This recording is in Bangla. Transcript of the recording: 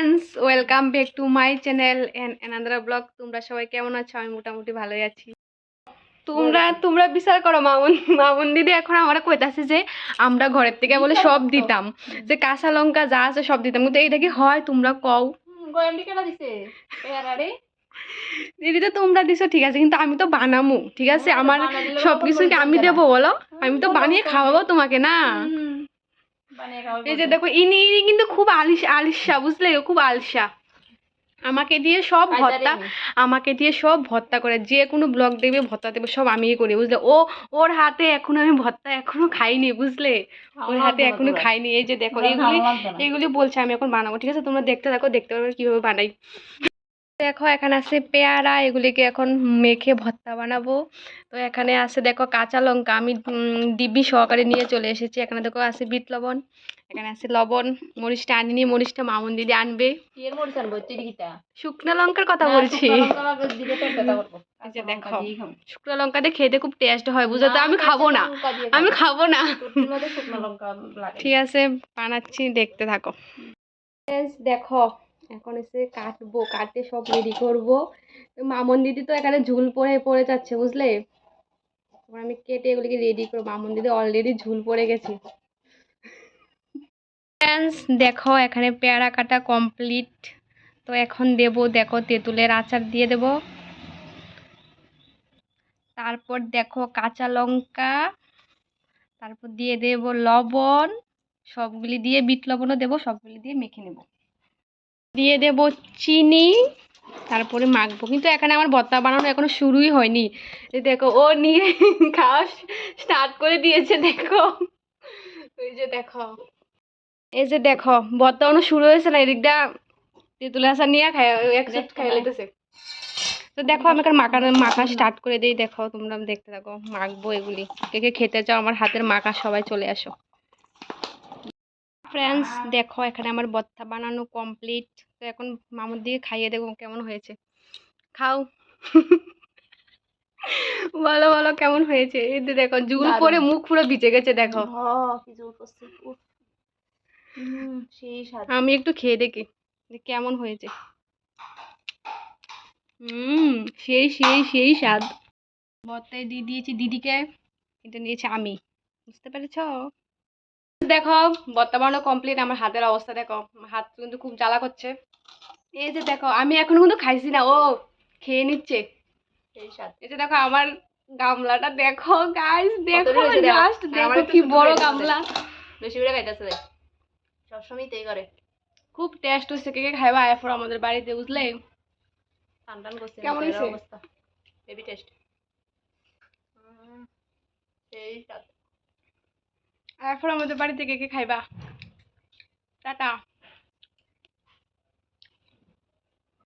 Friends welcome back to my channel and another vlog তোমরা সবাই কেমন আছো? আমি মোটামুটি ভালোই আছি। তোমরা তোমরা বিচার করো মামুন মামুন দিদি এখন আমরা কইতাছে যে আমরা ঘরের থেকে বলে সব দিতাম। যে কাঁচা লঙ্কা যা আছে সব দিতাম। কিন্তু এইটা কি হয়? তোমরা কও। দিদি তো তোমরা দিছো ঠিক আছে। কিন্তু আমি তো বানামু ঠিক আছে? আমার বানাই দিলে সব কিছু কি আমি দেবা? বলো? আমি তো বানিয়ে খাওয়াবো তোমাকে না? এই যে দেখো ইনি ইনি কিন্তু খুব আলিশ আলিশা বুঝলে? খুব আলসা আমাকে দিয়ে সব ভর্তা আমাকে দিয়ে সব ভর্তা করে যে কোনো ব্লগ দেবে ভর্তা দেবে সব আমিই করি বুঝলে? ও ওর হাতে এখনও আমি ভর্তা এখনও খাইনি বুঝলে? ওর হাতে এখনও খাইনি। এই যে দেখো এগুলি এগুলি বলছে আমি এখন বানাবো ঠিক আছে? তোমরা দেখতে থাকো দেখতে পারবে কীভাবে বানাই। দেখো এখানে আছে পেয়ারা এগুলিকে এখন মেখে ভর্তা বানাবো। তো এখানে আছে দেখো কাঁচা লঙ্কা আমি ডিব্বি সহকারে নিয়ে চলে এসেছি। এখানে দেখো আছে বিট লবণ এখানে আছে লবণ মরিচটা আনিনি মরিচটা মামুন দিদি আনবে। শুকনো লঙ্কার কথা বলছি। দেখো শুকনো লঙ্কা দিয়ে খেতে খুব টেস্ট হয় বুঝো তো? আমি খাব না। আমি খাব। না। লঙ্কা ঠিক আছে বানাচ্ছি দেখতে থাকো। দেখো। এখন এসে কাটবো কাটতে সব রেডি করব। মামন দিদি তো এখানে ঝুল পড়ে পড়ে যাচ্ছে, বুঝলে? আমি কেটে এগুলিকে রেডি করব। মামন দিদি অলরেডি ঝুল পড়ে গেছে। দেখো, এখানে পেয়ারা কাটা কমপ্লিট তো এখন দেব, দেখো, তেঁতুলের আচার দিয়ে দেব। তারপর দেখো, কাঁচা লঙ্কা, তারপর দিয়ে দেব লবণ। সবগুলি দিয়ে, বিট লবণও দেবো, সবগুলি দিয়ে মেখে নেব। দিয়ে দেব চিনি তারপরে মাখবো। কিন্তু এখানে আমার ভর্তা বানানো এখনও শুরুই হয়নি। এই দেখো ও নিয়ে খাওয়া স্টার্ট করে দিয়েছে দেখো। ওই যে দেখো। এই যে দেখো ভর্তা বানানো শুরু হয়েছে না এদিকটা তেঁতুল আচার নিয়ে খাই একসাথে খাই লাইতেছে। তো দেখো আমি এখন মাখা মাখা স্টার্ট করে দিই দেখো তোমরা দেখতে থাকো। মাখবো এগুলি। কে কে খেতে চাও আমার হাতের মাখা সবাই চলে আসো। ফ্রেন্ডস দেখো এখানে আমার বত্তা বানানো কমপ্লিট তো এখন মামুর দিকে খাইয়ে দেবো কেমন হয়েছে। খাও। বলো বলো কেমন হয়েছে? এই দেখো জুল পরে মুখ পুরো ভিজে গেছে দেখো। আমি একটু খেয়ে দেখি যে কেমন হয়েছে। হুম সেই সেই সেই স্বাদ। বত্তায় দিয়ে দিয়েছি দিদিকে এটা নিয়েছি আমি। বুঝতে পেরেছ? দেখো বত্তা বানানো কমপ্লিট আমার হাতের অবস্থা দেখো। হাত কিন্তু খুব জ্বালা করছে। এই যে দেখো আমি এখনও কিন্তু খাইছি না ও খেয়ে নিচ্ছে। এই যে দেখো আমার গামলাটা দেখো গাইস দেখো। জাস্ট দেখো? কি বড় গামলা। বেশি করে খাইতেছে দেখ। সবসময় তাই করে। খুব টেস্ট হচ্ছে কে কে খাইবা এরপর আমাদের বাড়িতে বুঝলে? টান টান করছে কেমন অবস্থা। হেভি টেস্ট সেই স্বাদ এখন আমাদের বাড়িতে কে কে খাইবা? টাটা।